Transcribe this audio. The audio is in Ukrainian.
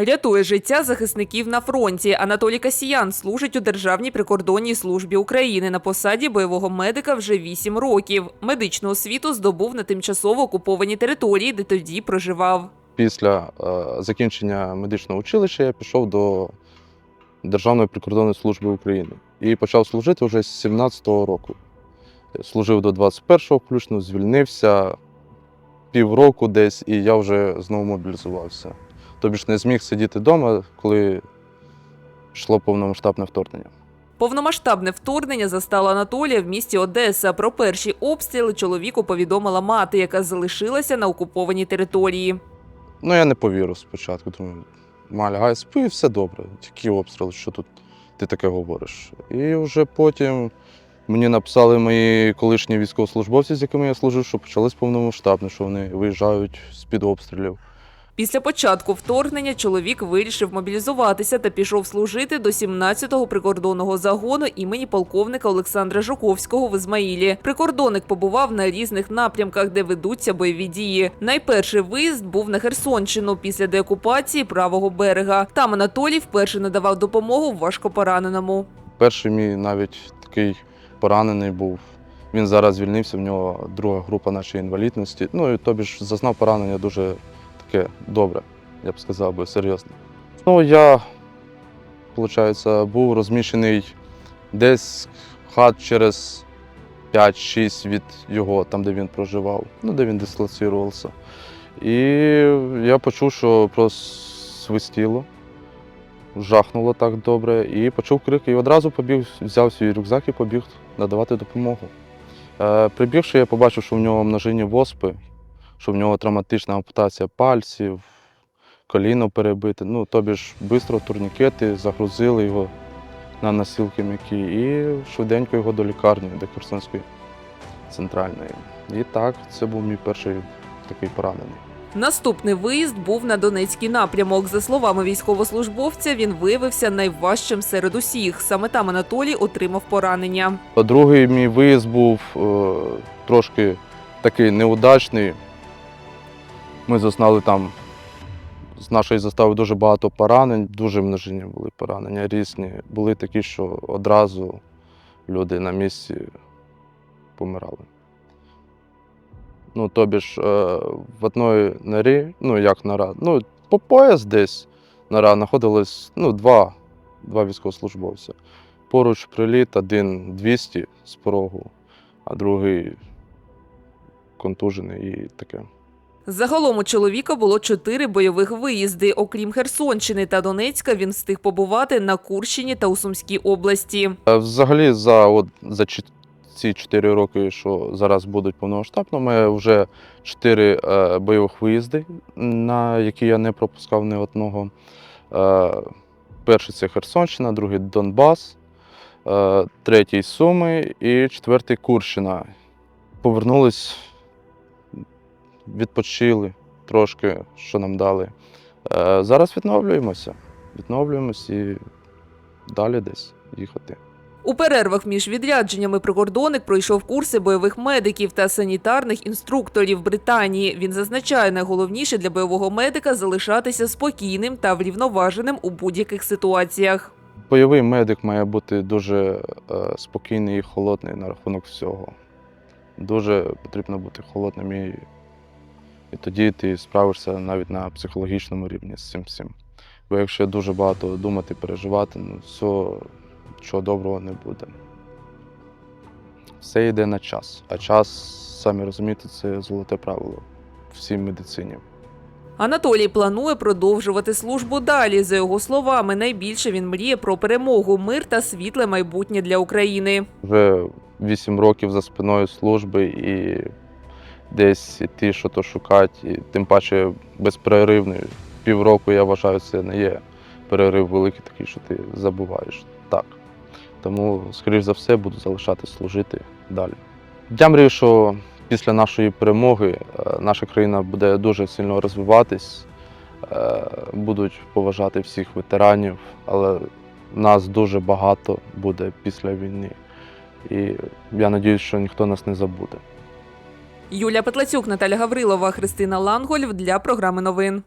Рятує життя захисників на фронті. Анатолій Касіян служить у Державній прикордонній службі України на посаді бойового медика вже 8 років. Медичну освіту здобув на тимчасово окупованій території, де тоді проживав. Після е, закінчення медичного училища я пішов до Державної прикордонної служби України і почав служити вже з 17-го року. Служив до 21-го включно, звільнився півроку десь, і я вже знову мобілізувався. Тобі ж не зміг сидіти вдома, коли йшло повномасштабне вторгнення. Повномасштабне вторгнення застало Анатолія в місті Одеса. Про перші обстріли чоловіку повідомила мати, яка залишилася на окупованій території. Ну, я не повірив спочатку. Думаю, ма, лягай, спи, все добре. Які обстріли, що тут ти таке говориш? І вже потім мені написали мої колишні військовослужбовці, з якими я служив, що почались повномасштабне, що вони виїжджають з-під обстрілів. Після початку вторгнення чоловік вирішив мобілізуватися та пішов служити до 17-го прикордонного загону імені полковника Олександра Жуковського в Ізмаїлі. Прикордонник побував на різних напрямках, де ведуться бойові дії. Найперший виїзд був на Херсонщину після деокупації правого берега. Там Анатолій вперше надавав допомогу важкопораненому. Перший мій навіть такий поранений був. Він зараз звільнився, в нього друга група нашої інвалідності. Ну і тобі ж зазнав поранення дуже таке добре, я б сказав би, серйозне. Ну, я, виходить, був розміщений десь хат через 5-6 від його, там, де він проживав, ну, де він дислоцірувався. І я почув, що просвистіло, жахнуло так добре, і почув крики, і одразу побіг, взяв свій рюкзак і побіг надавати допомогу. Е, прибігши, я побачив, що в нього множинні воспи, що в нього травматична ампутація пальців, коліно перебите. Ну, тобі ж швидко турнікети, загрузили його на носілки м'які і швиденько його до лікарні, до Херсонської центральної. І так, це був мій перший такий поранений. Наступний виїзд був на Донецький напрямок. За словами військовослужбовця, він виявився найважчим серед усіх. Саме там Анатолій отримав поранення. Другий мій виїзд був е, трошки такий неудачний. Ми зазнали там з нашої застави дуже багато поранень, дуже множинні були поранення різні. Були такі, що одразу люди на місці помирали. Ну, тобі ж е, в одної норі, ну як нора, ну, по пояс десь нора знаходилось ну, два, два військовослужбовця. Поруч приліт, один 200 з порогу, а другий контужений і таке. Загалом у чоловіка було чотири бойових виїзди. Окрім Херсонщини та Донецька, він встиг побувати на Курщині та у Сумській області. Е, Взагалі, за, от, за ці 4 роки, що зараз будуть повномасштабно, ми вже 4 е, бойових виїзди, на які я не пропускав ні одного. Е, перший це Херсонщина, другий Донбас, третій Суми і четвертий Курщина. Повернулись, відпочили трошки, що нам дали. Е, зараз відновлюємося. Відновлюємося і далі десь їхати. У перервах між відрядженнями прикордонник пройшов курси бойових медиків та санітарних інструкторів Британії. Він зазначає, найголовніше для бойового медика залишатися спокійним та врівноваженим у будь-яких ситуаціях. Бойовий медик має бути дуже е, спокійний і холодний на рахунок всього. Дуже потрібно бути холодним і, і тоді ти справишся навіть на психологічному рівні з цим всім. Бо якщо дуже багато думати, переживати, ну все, чого доброго не буде. Все йде на час. А час, самі розумієте, це золоте правило всій медицині. Анатолій планує продовжувати службу далі. За його словами, найбільше він мріє про перемогу, мир та світле майбутнє для України. Вже 8 років за спиною служби і десь іти, що то шукати, і тим паче безперервний. Півроку, я вважаю, це не є перерив великий такий, що ти забуваєш. Так. Тому, скоріш за все, буду залишатись служити далі. Я мрію, що після нашої перемоги е, наша країна буде дуже сильно розвиватись, е, будуть поважати всіх ветеранів, але нас дуже багато буде після війни. І я сподіваюся, що ніхто нас не забуде. Юлія Петлацюк, Наталя Гаврилова, Христина Лангольв для програми новин.